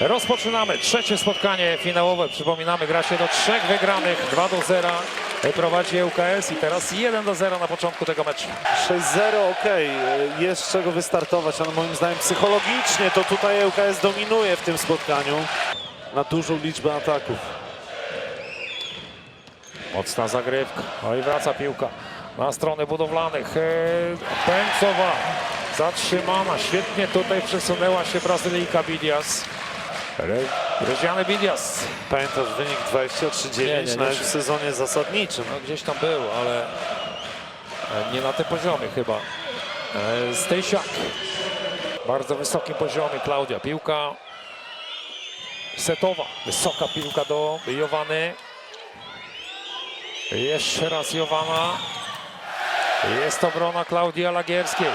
Rozpoczynamy trzecie spotkanie finałowe. Przypominamy, gra się do trzech wygranych, 2 do 0 prowadzi ŁKS i teraz 1 do 0 na początku tego meczu. 6-0, okej, jest z czego wystartować, ale moim zdaniem psychologicznie to tutaj ŁKS dominuje w tym spotkaniu na dużą liczbę ataków. Mocna zagrywka. No i wraca piłka na stronę budowlanych. E, Pęcowa zatrzymana. Świetnie tutaj przesunęła się Brazylijka Bidias. Reziany Bidias. Pamiętasz wynik 23-9 Nie, nie, nie. nawet w sezonie zasadniczym. No gdzieś tam był, ale e, nie na tym poziomie chyba. E, Stysiak. Bardzo wysokim poziomie Klaudia. Piłka setowa. Wysoka piłka do Jowany. Jeszcze raz Jowana. Jest obrona Klaudii Alagierskiej.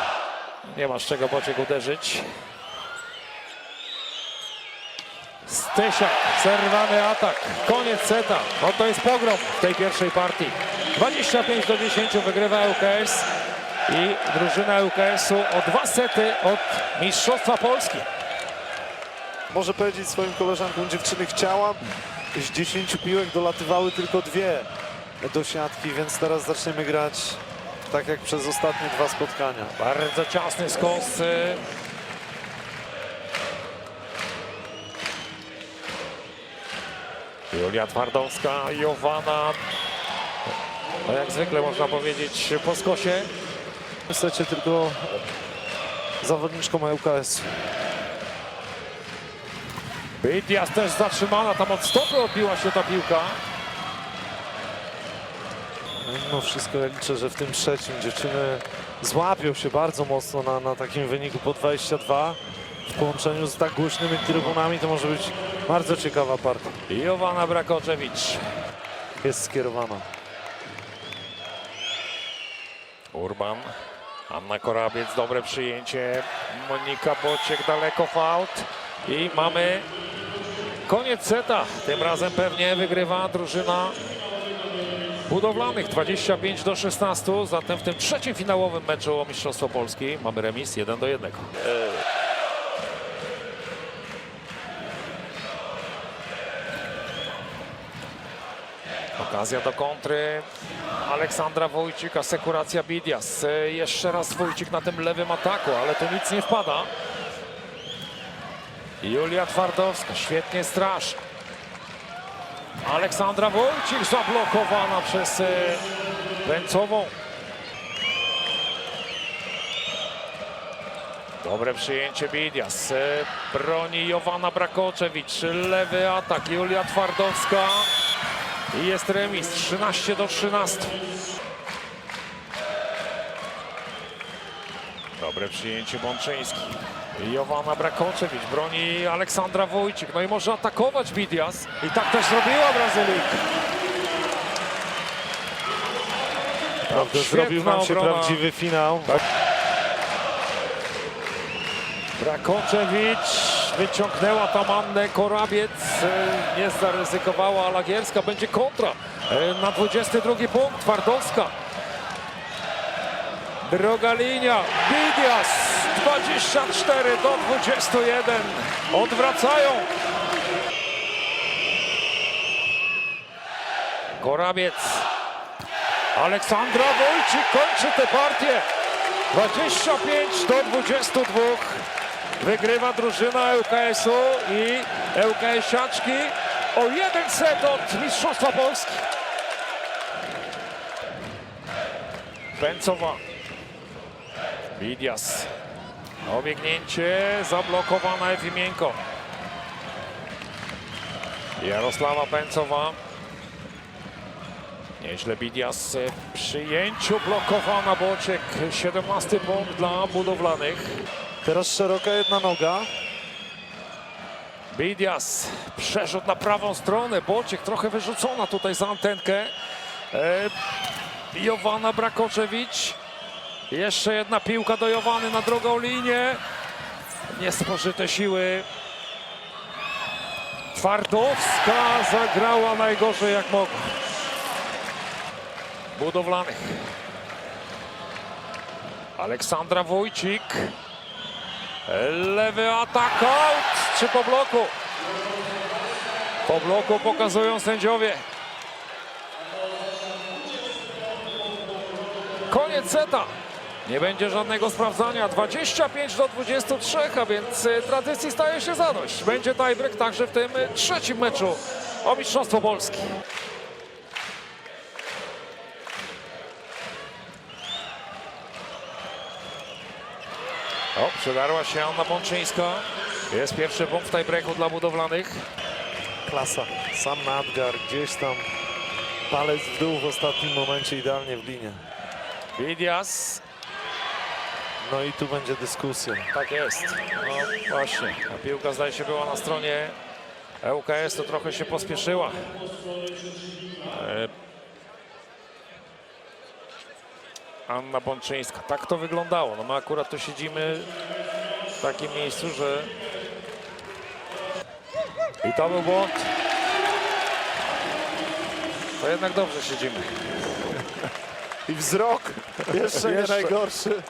Nie ma z czego Bociek uderzyć. Stysiak, zerwany atak, koniec seta. No to jest pogrom w tej pierwszej partii. 25 do 10 wygrywa ŁKS i drużyna ŁKS-u o dwa sety od Mistrzostwa Polski. Może powiedzieć swoim koleżankom, dziewczyny chciałam, z 10 piłek dolatywały tylko dwie do siatki, więc teraz zaczniemy grać tak jak przez ostatnie dwa spotkania. Bardzo ciasny skos. Julia Twardowska, Jowana. No jak zwykle można powiedzieć po skosie. W secie tylko zawodniczką ŁKS. Bidias też zatrzymana, tam od stopy odbiła się ta piłka. Mimo wszystko ja liczę, że w tym trzecim dziewczyny złapią się bardzo mocno na, na takim wyniku po 22. W połączeniu z tak głośnymi trybunami to może być bardzo ciekawa partia. Jowana Brakoczewicz. Jest skierowana. Urban. Anna Korabiec, dobre przyjęcie. Monika Bociek daleko fault. I mamy koniec seta. Tym razem pewnie wygrywa drużyna budowlanych 25 do 16. Zatem w tym trzecim finałowym meczu o Mistrzostwo Polski mamy remis 1 do 1. Okazja do kontry. Aleksandra Wójcik, asekuracja Bidias. E, Jeszcze raz Wójcik na tym lewym ataku, ale tu nic nie wpada. Julia Twardowska, świetnie straż. Aleksandra Wójcik zablokowana przez e, Węcową. Dobre przyjęcie Bidias. E, Broni Jowana Brakoczewicz. Lewy atak. Julia Twardowska. I jest remis 13 do 13. Dobre przyjęcie Bączyński. Jowana Brakoczewicz broni Aleksandra Wójcik. No i może atakować Bidias. I tak też zrobiła Brazylijka. Prawda, zrobił nam się obrona. prawdziwy finał. Brakoczewicz wyciągnęła tam Annę Korabiec. E, Nie zaryzykowała Alagierska. Będzie kontra e, na 22 punkt. Twardowska. Droga linia. Bidias 24 do 21. Odwracają. Korabiec. Aleksandra Wojcik kończy tę partię. 25 do 22. Wygrywa drużyna ŁKS-u i ŁKS-siaczki o jeden set od Mistrzostwa Polski. Pęcowa. Bidias. Obiegnięcie zablokowana Efimienko. Jarosława Pęcowa. Nieźle Bidias w przyjęciu blokowana Bociek. 17 punkt dla budowlanych. Teraz szeroka jedna noga. Bidias przerzut na prawą stronę. Bociek trochę wyrzucona tutaj za antenkę. E, Jowana Brakoczewicz. Jeszcze jedna piłka do Jowany na drugą linię. Niespożyte siły. Twardowska zagrała najgorzej jak mogła. Budowlanych. Aleksandra Wójcik. Lewy atak out. Czy po bloku? Po bloku pokazują sędziowie. Koniec seta. Nie będzie żadnego sprawdzania. 25 do 23, a więc e, tradycji staje się zadość. Będzie tiebreak także w tym trzecim meczu o Mistrzostwo Polski. O, przedarła się Anna Bączyńska. Jest pierwszy punkt w tiebreaku dla budowlanych. Klasa. Sam nadgar gdzieś tam palec w dół w ostatnim momencie idealnie w linię. Widias. No i tu będzie dyskusja. Tak jest. No właśnie. A piłka zdaje się była na stronie ŁKS, to trochę się pospieszyła. E, Anna Bączyńska. Tak to wyglądało. No my akurat tu siedzimy w takim miejscu, że... I to był błąd. To jednak dobrze siedzimy. I wzrok jeszcze nie Jeszcze. najgorszy.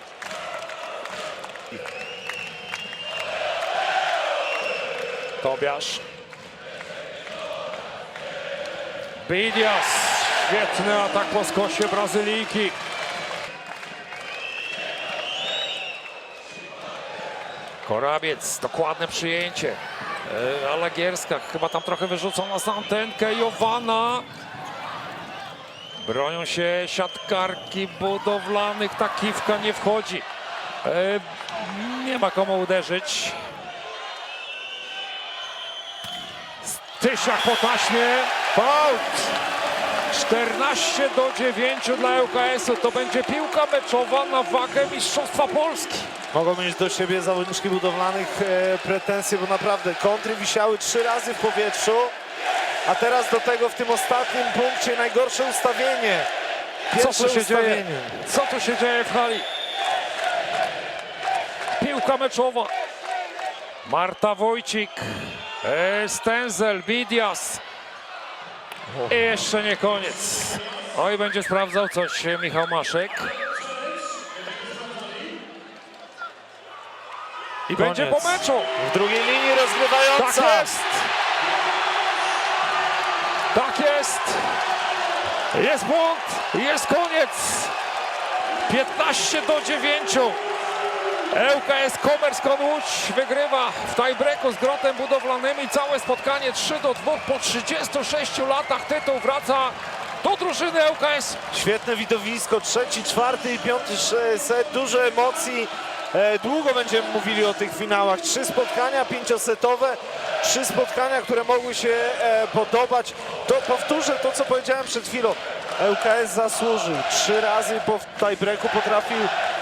Tobiasz. Bidias. Świetny atak po skosie Brazylijki. Korabiec, dokładne przyjęcie. E, Alagierska chyba tam trochę wyrzucona z antenkę. Jowana. Bronią się siatkarki budowlanych. Ta kiwka nie wchodzi. E, Nie ma komu uderzyć. Tysiak po taśmie. Fault. 14 do 9 dla ŁKS-u. To będzie piłka meczowa na wagę Mistrzostwa Polski. Mogą mieć do siebie zawodniczki budowlanych e, pretensje, bo naprawdę kontry wisiały trzy razy w powietrzu, a teraz do tego w tym ostatnim punkcie najgorsze ustawienie. Co Pierwsze tu się dzieje? ustawienie. Co tu się dzieje w hali? Piłka meczowa. Marta Wojcik. E, Stenzel, Widias. I jeszcze nie koniec. Oj, będzie sprawdzał coś Michał Maszek. I będzie po meczu. W drugiej linii Tak rozgrywająca. jest! Tak jest! Jest błąd, jest koniec! 15 do 9. ŁKS Komerskon Łódź wygrywa w tiebreaku z Grotem Budowlanym i całe spotkanie 3 do 2 po 36 latach tytuł wraca do drużyny ŁKS. Świetne widowisko, trzeci, czwarty i piąty set, dużo emocji. E, Długo będziemy mówili o tych finałach. Trzy spotkania pięciosetowe, trzy spotkania, które mogły się e, podobać. To powtórzę to, co powiedziałem przed chwilą. ŁKS zasłużył. Trzy razy po tiebreaku potrafił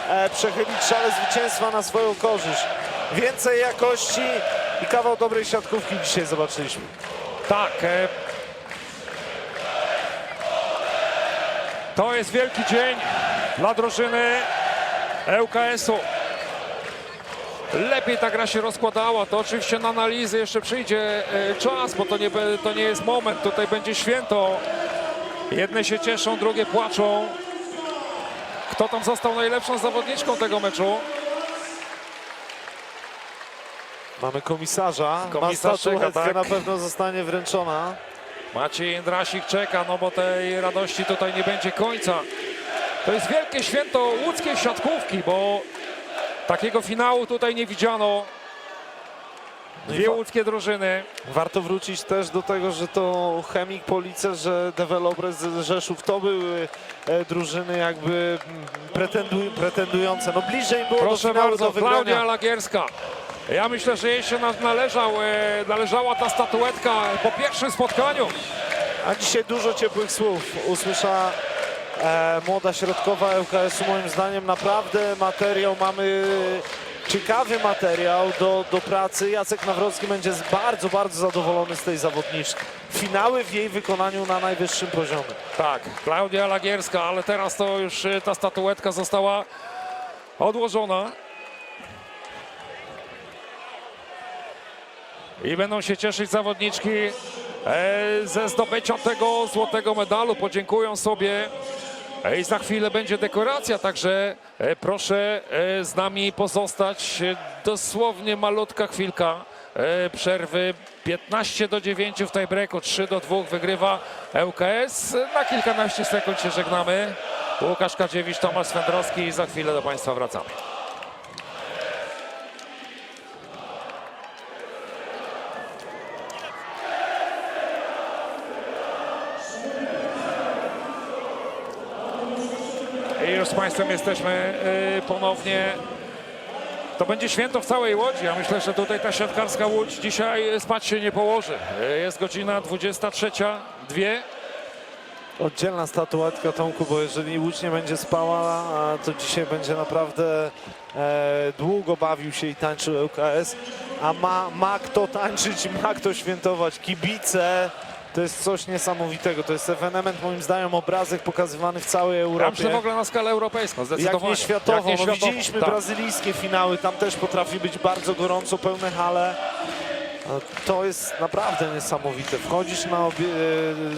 e, przechylić szale zwycięstwa na swoją korzyść. Więcej jakości i kawał dobrej siatkówki dzisiaj zobaczyliśmy. Tak. To jest wielki dzień dla drużyny ŁKS-u. Lepiej ta gra się rozkładała. To oczywiście na analizy jeszcze przyjdzie e, czas, bo to nie, to nie jest moment. Tutaj będzie święto. Jedne się cieszą, drugie płaczą. Kto tam został najlepszą zawodniczką tego meczu? Mamy komisarza. Komisarz czeka, tak. na pewno zostanie wręczona. Maciej Jędrasik czeka, no bo tej radości tutaj nie będzie końca. To jest wielkie święto łódzkiej siatkówki, bo takiego finału tutaj nie widziano. Dwie wa- łódzkie drużyny. Warto wrócić też do tego, że to Chemik Police, że Developers z Rzeszów to były e, drużyny jakby mm, pretenduj, pretendujące. No bliżej było Proszę do finału bardzo, do wygrania. Klaudia Lagierska. Ja myślę, że jej się na- należał, e, należała ta statuetka po pierwszym spotkaniu. A dzisiaj dużo ciepłych słów usłysza e, młoda środkowa ŁKS-u. Moim zdaniem naprawdę materiał mamy ciekawy materiał do, do pracy. Jacek Nawrocki będzie bardzo, bardzo zadowolony z tej zawodniczki. Finały w jej wykonaniu na najwyższym poziomie. Tak, Klaudia Lagierska, ale teraz to już e, ta statuetka została odłożona. I będą się cieszyć zawodniczki e, ze zdobycia tego złotego medalu. Podziękują sobie. E, I za chwilę będzie dekoracja, także e, proszę e, z nami pozostać. Dosłownie malutka chwilka. przerwy 15 do 9 w tiebreaku, 3 do 2 wygrywa ŁKS. Na kilkanaście sekund się żegnamy. Łukasz Kadziewicz, Tomasz Swędrowski i za chwilę do Państwa wracamy. Z Państwem jesteśmy y, ponownie. To będzie święto w całej Łodzi. Ja myślę, że tutaj ta siatkarska Łódź dzisiaj spać się nie położy. Y, Jest godzina 23.02. Oddzielna statuetka Tomku, bo jeżeli Łódź nie będzie spała, to dzisiaj będzie naprawdę e, długo bawił się i tańczył ŁKS, a ma, ma kto tańczyć, ma kto świętować. Kibice to jest coś niesamowitego. To jest ewenement, moim zdaniem, obrazek pokazywany w całej Ja myślę w Europie. ogóle na skalę europejską, Jak zdecydowanie. nie światowo, Jak nie no światowo. widzieliśmy Tak. brazylijskie finały, tam też potrafi być bardzo gorąco, pełne hale. To jest naprawdę niesamowite. Wchodzisz, na obie,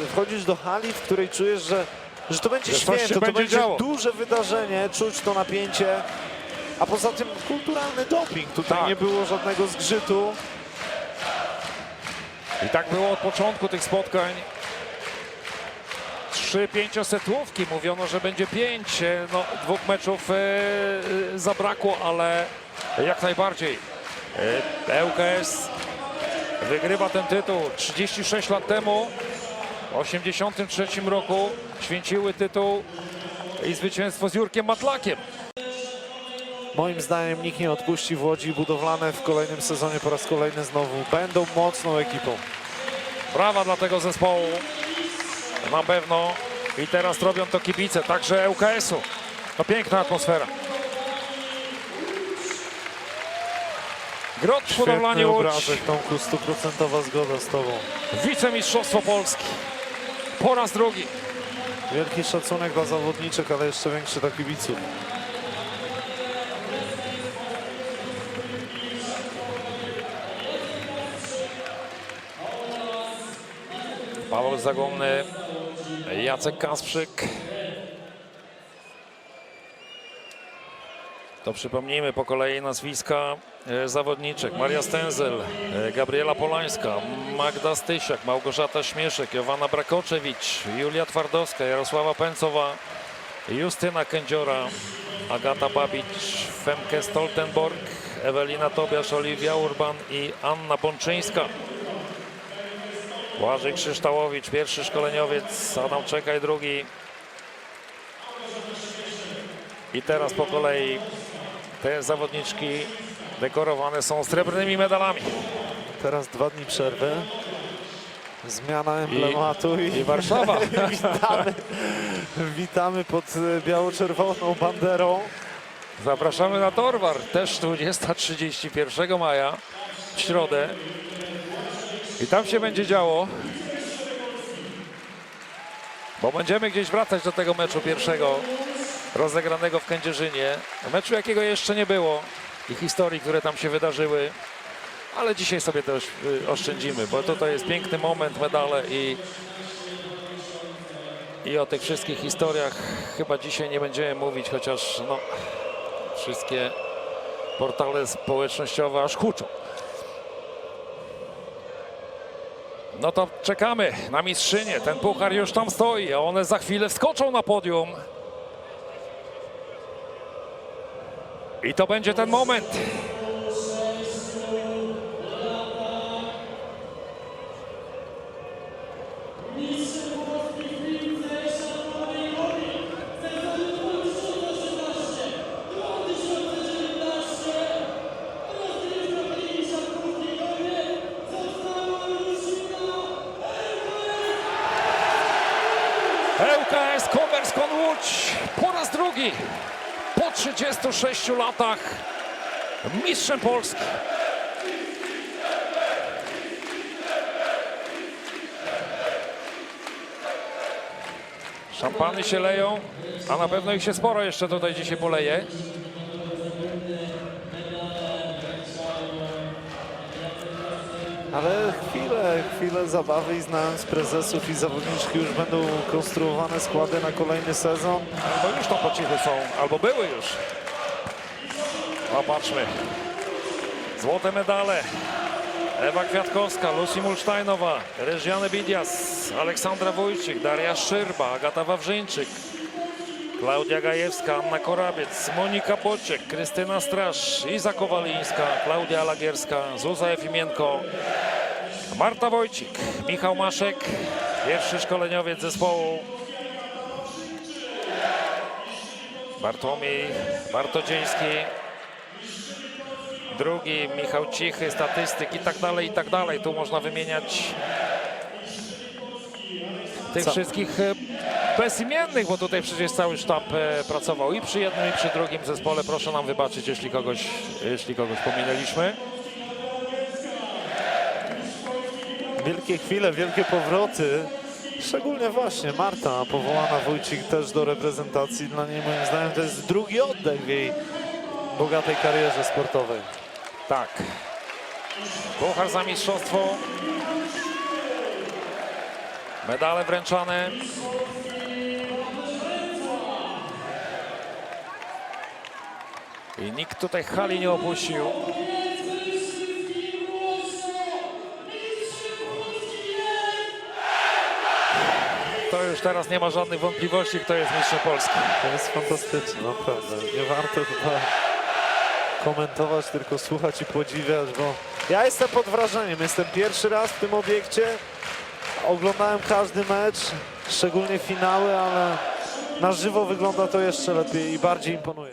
e, wchodzisz do hali, w której czujesz, że, że to będzie Że coś się święto, to będzie będzie działo. duże wydarzenie, czuć to napięcie. A poza tym kulturalny doping. Tutaj Tak. nie było żadnego zgrzytu. I tak było od początku tych spotkań. Trzy pięciosetłówki. Mówiono, że będzie pięć. E, No, dwóch meczów e, e, zabrakło, ale jak najbardziej. ŁKS wygrywa ten tytuł 36 lat temu. W 83 roku święciły tytuł i zwycięstwo z Jurkiem Matlakiem. Moim zdaniem nikt nie odpuści w Łodzi budowlane w kolejnym sezonie po raz kolejny znowu. Będą mocną ekipą. Brawa dla tego zespołu. Na pewno. I teraz robią to kibice, także ŁKS-u. To piękna atmosfera. Grot Budowlanie Świetny Łódź. obrazek, Tomku, stuprocentowa zgoda z Tobą. Wicemistrzostwo Polski. Po raz drugi. Wielki szacunek dla zawodniczek, ale jeszcze większy dla kibiców. Paweł Zagomny, Jacek Kasprzyk. To przypomnijmy po kolei nazwiska e, zawodniczek. Maria Stęzel, e, Gabriela Polańska, Magda Stysiak, Małgorzata Śmieszek, Jowanna Brakoczewicz, Julia Twardowska, Jarosława Pęcowa, Justyna Kędziora, Agata Babicz, Femke Stoltenborg, Ewelina Tobiasz, Oliwia Urban i Anna Bączyńska. Błażej Krzyształowicz, pierwszy szkoleniowiec, Adam Czekaj, drugi. I teraz po kolei te zawodniczki dekorowane są srebrnymi medalami. Teraz dwa dni przerwy. Zmiana emblematu i, I Warszawa. witamy, witamy pod e, biało-czerwoną banderą. Zapraszamy na Torwar, też 20.31 maja, w środę. I tam się będzie działo. Bo będziemy gdzieś wracać do tego meczu pierwszego, rozegranego w Kędzierzynie. Meczu, jakiego jeszcze nie było i historii, które tam się wydarzyły. Ale dzisiaj sobie też y, oszczędzimy, bo to jest piękny moment, medale i, i o tych wszystkich historiach chyba dzisiaj nie będziemy mówić, chociaż no, wszystkie portale społecznościowe aż huczą. No to czekamy na mistrzynię. Ten puchar już tam stoi, a one za chwilę wskoczą na podium. I to będzie ten moment. 36 latach mistrzem Polski. Szampany się leją, a na pewno ich się sporo jeszcze tutaj dzisiaj poleje. Ale chwilę, chwilę zabawy i znając prezesów i zawodniczki już będą konstruowane składy na kolejny sezon. Albo już to po cichu są, albo były już. Popatrzmy. Złote medale Ewa Kwiatkowska, Lucy Mulsztajnowa, Reżiane Bidias, Aleksandra Wójcik, Daria Szyrba, Agata Wawrzyńczyk, Klaudia Gajewska, Anna Korabiec, Monika Bociek, Krystyna Straż, Iza Kowalińska, Klaudia Lagierska, Zuza Efimienko, Marta Wojcik, Michał Maszek, pierwszy szkoleniowiec zespołu. Bartłomiej Bartodziejski, drugi Michał Cichy, statystyk i tak dalej, i tak dalej. Tu można wymieniać tych Co? wszystkich e, bezimiennych, bo tutaj przecież cały sztab e, pracował i przy jednym, i przy drugim zespole. Proszę nam wybaczyć, jeśli kogoś, jeśli kogoś pominęliśmy. Wielkie chwile, wielkie powroty. Szczególnie właśnie Marta, powołana Wójcik też do reprezentacji. Dla niej moim zdaniem to jest drugi oddech w jej bogatej karierze sportowej. Tak. Puchar za mistrzostwo. Medale wręczane. I nikt tutaj hali nie opuścił. To już teraz nie ma żadnych wątpliwości, kto jest mistrzem Polski. To jest fantastyczne, naprawdę. Nie warto chyba komentować, tylko słuchać i podziwiać, bo ja jestem pod wrażeniem. Jestem pierwszy raz w tym obiekcie. Oglądałem każdy mecz, szczególnie finały, ale na żywo wygląda to jeszcze lepiej i bardziej imponuje.